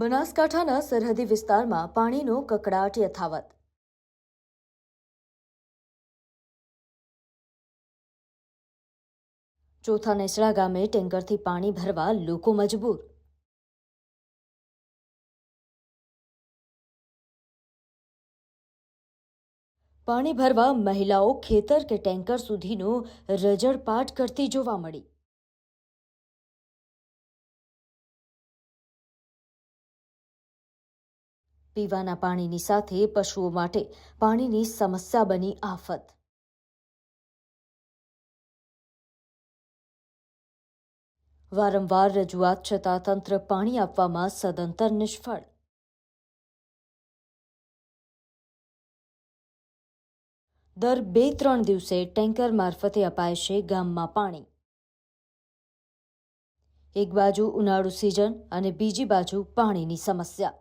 બનાસકાંઠાના સરહદી વિસ્તારમાં પાણીનો કકડાટ યથાવત. ચોથા નેસડા ગામે ટેન્કરથી પાણી ભરવા લોકો મજબૂર. પાણી ભરવા મહિલાઓ ખેતર કે ટેન્કર સુધીનો રજળપાટ કરતી જોવા મળી. પીવાના પાણીની સાથે પશુઓ માટે પાણીની સમસ્યા બની આફત. વારંવાર રજૂઆત છતાં તંત્ર પાણી આપવામાં સદંતર નિષ્ફળ. દર બે ત્રણ દિવસે ટેન્કર મારફતે અપાય છે ગામમાં પાણી. એક બાજુ ઉનાળુ સિઝન અને બીજી બાજુ પાણીની સમસ્યા.